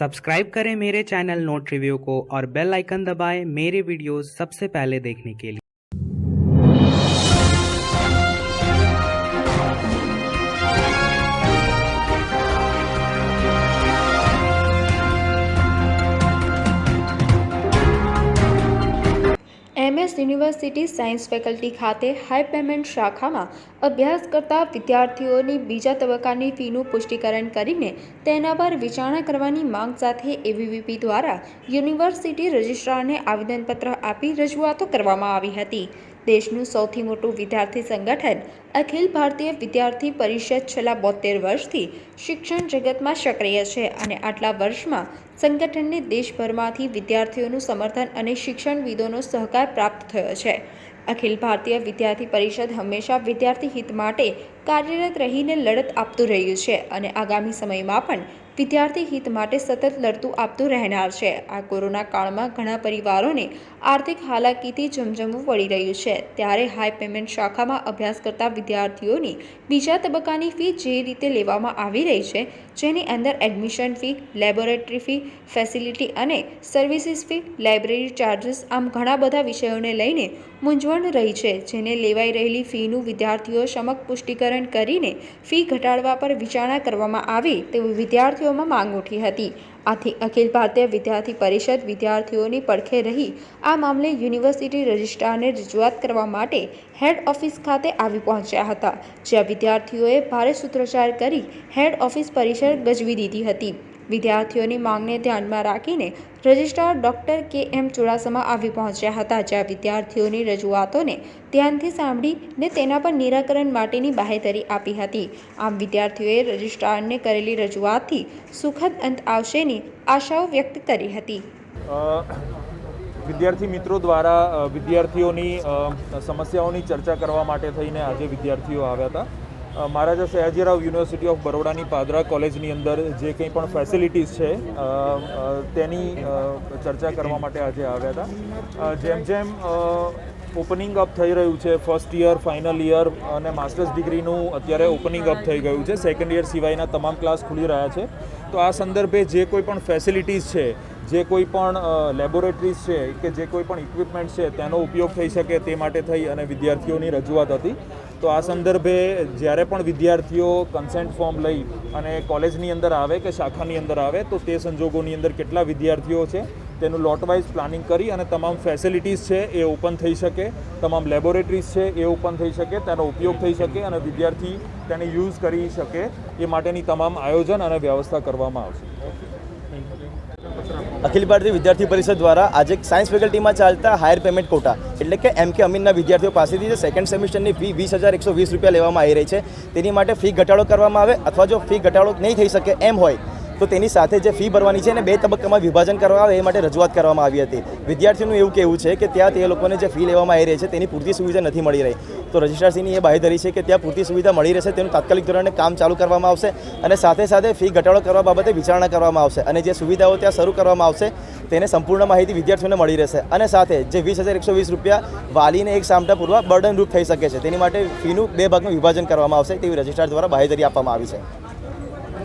Subscribe करें मेरे channel note review को और बेल आइकन दबाएं मेरे वीडियोस सबसे पहले देखने के लिए એમએસ યુનિવર્સિટી સાયન્સ ફેકલ્ટી ખાતે હાઈ પેમેન્ટ શાખામાં અભ્યાસ કરતા વિદ્યાર્થીઓની બીજા તબક્કાની ફીનું પુષ્ટિકરણ કરીને તેના પર વિચારણા કરવાની માંગ સાથે એવીવીપી દ્વારા યુનિવર્સિટી રજિસ્ટ્રારને આવેદનપત્ર આપી રજૂઆતો કરવામાં આવી હતી. દેશનું સૌથી મોટું વિદ્યાર્થી સંગઠન અખિલ ભારતીય વિદ્યાર્થી પરિષદ છેલ્લા બોતેર વર્ષથી શિક્ષણ જગતમાં સક્રિય છે અને આટલા વર્ષમાં સંગઠનને દેશભરમાંથી વિદ્યાર્થીઓનું સમર્થન અને શિક્ષણવિદોનો સહકાર પ્રાપ્ત થયો છે. અખિલ ભારતીય વિદ્યાર્થી પરિષદ હંમેશા વિદ્યાર્થી હિત માટે કાર્યરત રહીને લડત આપતું રહ્યું છે અને આગામી સમયમાં પણ વિદ્યાર્થી હિત માટે સતત લડતું આપતું રહેનાર છે. આ કોરોના કાળમાં ઘણા પરિવારોને આર્થિક હાલાકીથી જમજમવું પડી રહ્યું છે. ત્યારે હાઈ પેમેન્ટ શાખામાં અભ્યાસ કરતા વિદ્યાર્થીઓની બીજા તબક્કાની ફી જે રીતે લેવામાં આવી રહી છે, જેની અંદર admission fee, laboratory fee, facility અને સર્વિસીસ ફી, લાઇબ્રેરી ચાર્જીસ, આમ ઘણા બધા વિષયોને લઈને મૂંઝવણ રહી છે, જેને લેવાઈ રહેલી ફીનું વિદ્યાર્થીઓ સમક પુષ્ટિકરણ કરીને ફી ઘટાડવા પર વિચારણા કરવામાં આવે તેવી વિદ્યાર્થીઓમાં માંગ ઉઠી હતી. આથી અખિલ ભારતીય વિદ્યાર્થી પરિષદ વિદ્યાર્થીઓની પડખે રહી આ મામલે યુનિવર્સિટી રજિસ્ટ્રારને રજૂઆત કરવા માટે હેડ ઓફિસ ખાતે આવી પહોંચ્યા હતા, જ્યાં વિદ્યાર્થીઓએ ભારે સૂત્રોચ્ચાર કરી હેડ ઓફિસ પરિસર ગજવી દીધી હતી. વિદ્યાર્થીઓની માંગને ધ્યાનમાં રાખીને રજિસ્ટ્રાર ડૉક્ટર કે એમ ચુડાસમા આવી પહોંચ્યા હતા, જ્યાં વિદ્યાર્થીઓની રજૂઆતોને ધ્યાનથી સાંભળીને તેના પર નિરાકરણ માટેની બાહેધરી આપી હતી. આમ વિદ્યાર્થીઓએ રજિસ્ટ્રારને કરેલી રજૂઆતથી સુખદ અંત આવશેની આશાઓ વ્યક્ત કરી હતી. વિદ્યાર્થી મિત્રો દ્વારા વિદ્યાર્થીઓની સમસ્યાઓની ચર્ચા કરવા માટે થઈને આજે વિદ્યાર્થીઓ આવ્યા હતા. મહારાજા સયાજીરાવ યુનિવર્સિટી ઓફ બરોડાની પાદરા કોલેજની અંદર જે કંઈ પણ ફેસિલિટીઝ છે તેની ચર્ચા કરવા માટે આજે આવ્યા હતા. જેમ જેમ ઓપનિંગ અપ થઈ રહ્યું છે ફર્સ્ટ યર ફાઇનલ યર અને માસ્ટર્સ ડિગ્રીનું અત્યારે ઓપનિંગ અપ થઈ ગયું છે સેકન્ડ યર સિવાયના તમામ ક્લાસ ખુલી રહ્યા છે. તો આ સંદર્ભે જે કોઈ પણ ફેસિલિટીઝ છે, જે કોઈ પણ લેબોરેટરીઝ છે કે જે કોઈ પણ ઇક્વિપમેન્ટ છે, તેનો ઉપયોગ થઈ શકે તે માટે થઈ અને વિદ્યાર્થીઓની રજૂઆત હતી. તો આ સંદર્ભે જ્યારે પણ વિદ્યાર્થીઓ કન્સેન્ટ ફોર્મ લઈ અને કોલેજની અંદર આવે કે શાખાની અંદર આવે, તો તે સંજોગોની અંદર કેટલા વિદ્યાર્થીઓ છે, તેનું લોટ વાઇઝ પ્લાનિંગ કરી અને તમામ ફેસિલિટીઝ છે એ ઓપન થઈ શકે, તમામ લેબોરેટરીઝ છે એ ઓપન થઈ શકે, તેનો ઉપયોગ થઈ શકે અને વિદ્યાર્થી તેને યુઝ કરી શકે એ માટેની તમામ આયોજન અને વ્યવસ્થા કરવામાં આવશે. અખિલ ભારતીય વિદ્યાર્થી પરિષદ દ્વારા આજે સાયન્સ ફેકલ્ટીમાં ચાલતા હાયર પેમેન્ટ કોટા એટલે કે એમ કે અમીનના વિદ્યાર્થીઓ પાસેથી જે સેકન્ડ સેમિસ્ટરની ફી વીસ હજાર એકસો વીસ રૂપિયા લેવામાં આવી રહી છે, તેની માટે ફી ઘટાડો કરવામાં આવે અથવા જો ફી ઘટાડો નહીં થઈ શકે એમ હોય તો તેની સાથે જે ફી ભરવાની છે એને બે તબક્કામાં વિભાજન કરવા આવે એ માટે રજૂઆત કરવામાં આવી હતી. વિદ્યાર્થીઓનું એવું કહેવું છે કે ત્યાં તે લોકોને જે ફી લેવામાં આવી રહી છે તેની પૂરતી સુવિધા નથી મળી રહી. તો રજિસ્ટ્રારશ્રીની એ બાહેધરી છે કે ત્યાં પૂરતી સુવિધા મળી રહેશે તેનું તાત્કાલિક ધોરણે કામ ચાલુ કરવામાં આવશે અને સાથે સાથે ફી ઘટાડો કરવા બાબતે વિચારણા કરવામાં આવશે અને જે સુવિધાઓ ત્યાં શરૂ કરવામાં આવશે તેને સંપૂર્ણ માહિતી વિદ્યાર્થીઓને મળી રહેશે. અને સાથે જે વીસ હજાર એકસો વીસ રૂપિયા વાલીને એક સામટા પૂરવા બર્ડનરૂપ થઈ શકે છે. તેની માટે ફીનું બે ભાગનું વિભાજન કરવામાં આવશે તેવી રજિસ્ટ્રાર દ્વારા બાહેધરી આપવામાં આવી છે.